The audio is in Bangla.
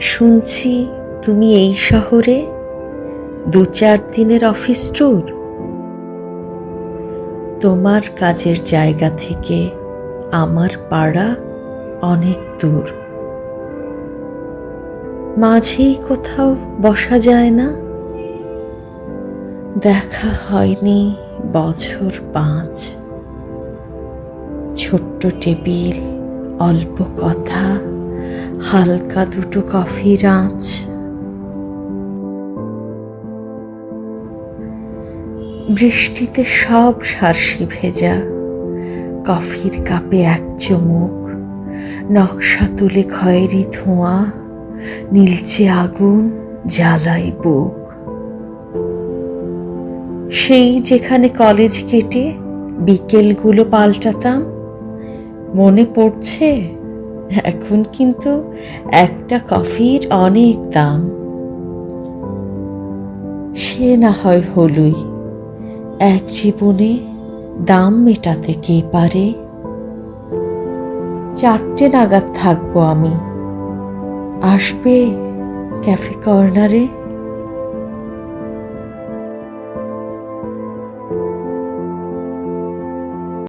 শুনছি তুমি এই শহরে দু চার দিনের অফিস ট্যুর। তোমার কাজের জায়গা থেকে আমার পাড়া অনেক দূর। মাঝেই কোথাও বসা যায় না। দেখা হয়নি বছর পাঁচ। ছোট্ট টেবিল, অল্প কথা। হালকা দুটো কফির আঁচ বৃষ্টিতে সব সারসি ভেজা। কফির কাপে এক চুমুক। নকশা তুলে খয়েরি ধোঁয়া। নীলচে আগুন জ্বালাই বুক। সেই যেখানে কলেজ কেটে বিকেলগুলো পাল্টাতাম, মনে পড়ছে এখন কিন্তু একটা কফির অনেক দাম। সে না হয় হলুই। এক জীবনে দাম মেটাতে কে পারে? চারটে নাগাদ থাকব আমি। আসবে ক্যাফে কর্নারে?